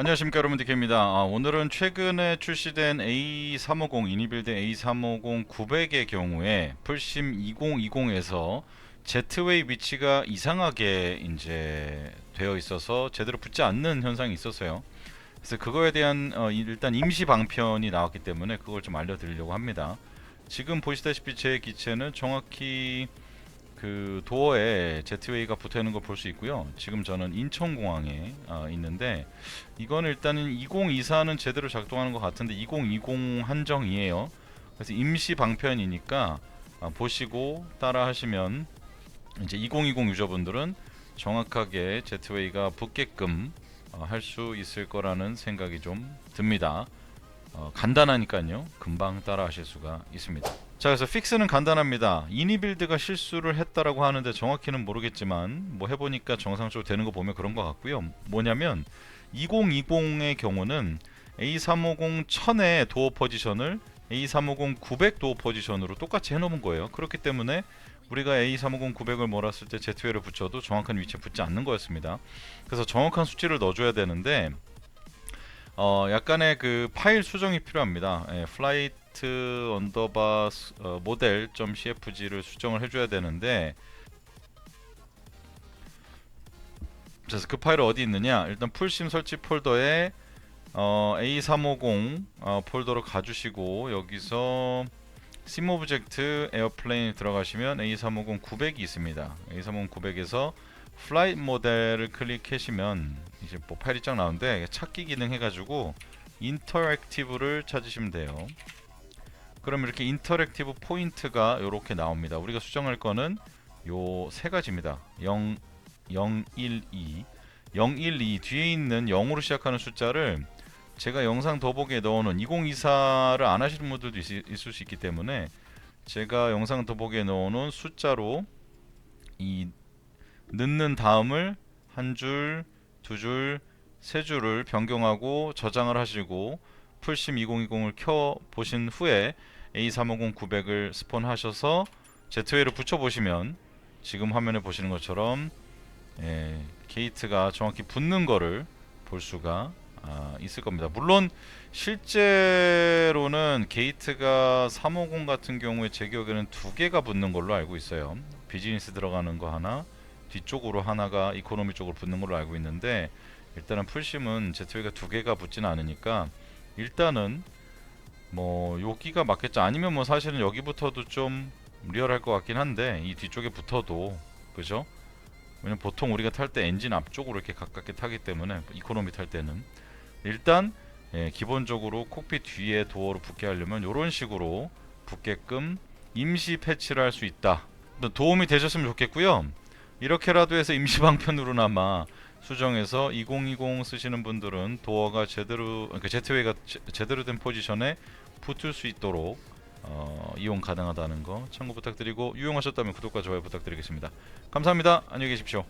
안녕하십니까 여러분 디케입니다. 아, 오늘은 최근에 출시된 A350 이니빌드 A350 900의 경우에 풀심 2020에서 제트웨이 위치가 이상하게 이제 되어 있어서 제대로 붙지 않는 현상이 있었어요. 그래서 그거에 대한 어, 이- 일단 임시 방편이 나왔기 때문에 그걸 좀 알려드리려고 합니다. 지금 보시다시피 제 기체는 정확히 그 도어에 제트웨이가 붙어 있는 걸 볼 수 있고요. 지금 저는 인천공항에 어, 있는데 이건 일단은 2024는 제대로 작동하는 것 같은데 2020 한정이에요. 그래서 임시 방편이니까 아, 보시고 따라 하시면 이제 2020 유저분들은 정확하게 제트웨이가 붙게끔 어, 할수 있을 거라는 생각이 좀 듭니다. 어, 간단하니까요. 금방 따라 하실 수가 있습니다. 자, 그래서 픽스는 간단합니다. 이니빌드가 실수를 했다라고 하는데 정확히는 모르겠지만 뭐 해보니까 정상적으로 되는 거 보면 그런 것 같고요. 뭐냐면 2020의 경우는 A350 1000의 도어 포지션을 A350 900 도어 포지션으로 똑같이 해놓은 거예요. 그렇기 때문에 우리가 A350 900을 몰았을 때 Z2를 붙여도 정확한 위치에 붙지 않는 거였습니다. 그래서 정확한 수치를 넣어줘야 되는데 어, 약간의 그 파일 수정이 필요합니다. 예, 플라이트 언더바 스- 어, 모델 .cfg를 수정을 해줘야 되는데 그래서 그 파일이 어디 있느냐? 일단 풀심 설치 폴더에 어, A350 어, 폴더로 가주시고 여기서 심 오브젝트 에어플레인 들어가시면 A350 900이 있습니다. A350 900에서 플라이트 모델을 클릭하시면 이제 뭐 파일이 쫙 나오는데 찾기 기능 해가지고 인터랙티브를 찾으시면 돼요. 그럼 이렇게 인터랙티브 포인트가 이렇게 나옵니다. 우리가 수정할 거는 요 세 가지입니다. 0, 0, 1, 2, 0, 1, 2 뒤에 있는 0으로 시작하는 숫자를 제가 영상 더보기에 넣어놓은 2024를 안 하시는 분들도 있, 있을 수 있기 때문에 제가 영상 더보기에 넣어놓은 숫자로 이 넣는 다음을 한 줄, 두 줄, 세 줄을 변경하고 저장을 하시고 풀심 2020을 켜 보신 후에 A350 900을 스폰하셔서 제트웨이를 붙여 보시면 지금 화면에 보시는 것처럼 예, 게이트가 정확히 붙는 거를 볼 수가 아, 있을 겁니다. 물론 실제로는 게이트가 350 같은 경우에 제 기억에는 두 개가 붙는 걸로 알고 있어요. 비즈니스 들어가는 거 하나, 뒤쪽으로 하나가 이코노미 쪽으로 붙는 걸로 알고 있는데 일단은 풀심은 제트웨이가 두 개가 붙지는 않으니까 일단은 뭐 여기가 맞겠죠. 아니면 뭐 사실은 여기부터도 좀 리얼할 것 같긴 한데 이 뒤쪽에 붙어도 그죠? 왜냐면 보통 우리가 탈 때 엔진 앞쪽으로 이렇게 가깝게 타기 때문에 이코노미 탈 때는 일단 예, 기본적으로 콕핏 뒤에 도어로 붙게 하려면 이런 식으로 붙게끔 임시 패치를 할 수 있다. 도움이 되셨으면 좋겠고요. 이렇게라도 해서 임시 방편으로나마 수정해서 2020 쓰시는 분들은 도어가 제대로 그러니까 제트웨이가 제, 제대로 된 포지션에 붙을 수 있도록 어, 이용 가능하다는 거 참고 부탁드리고 유용하셨다면 구독과 좋아요 부탁드리겠습니다. 감사합니다. 안녕히 계십시오.